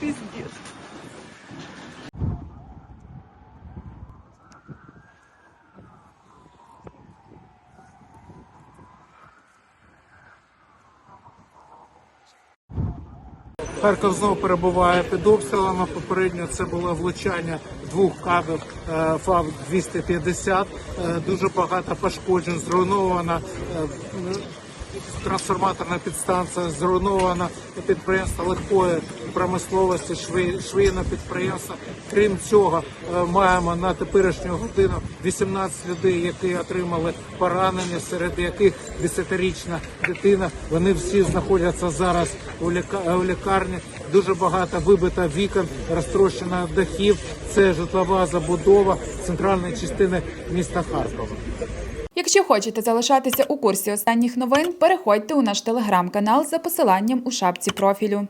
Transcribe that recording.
Пиздец. Харків знову перебуває під обстрілами. Попередньо це було влучання двох кабів е, ФАВ 250 Е, Дуже багато пошкоджень, зруйнована е, трансформаторна підстанція, зруйнована. Підприємство легкої промисловості, шви- швейне підприємство. Крім цього, е, маємо на теперішню годину 18 людей, які отримали поранення, серед яких 10-річна дитина. Вони всі знаходяться зараз у у лікарні. Дуже багато вибито вікон, розтрощено дахів. Це житлова забудова центральної частини міста Харкова. Якщо хочете залишатися у курсі останніх новин, переходьте у наш телеграм-канал за посиланням у шапці профілю.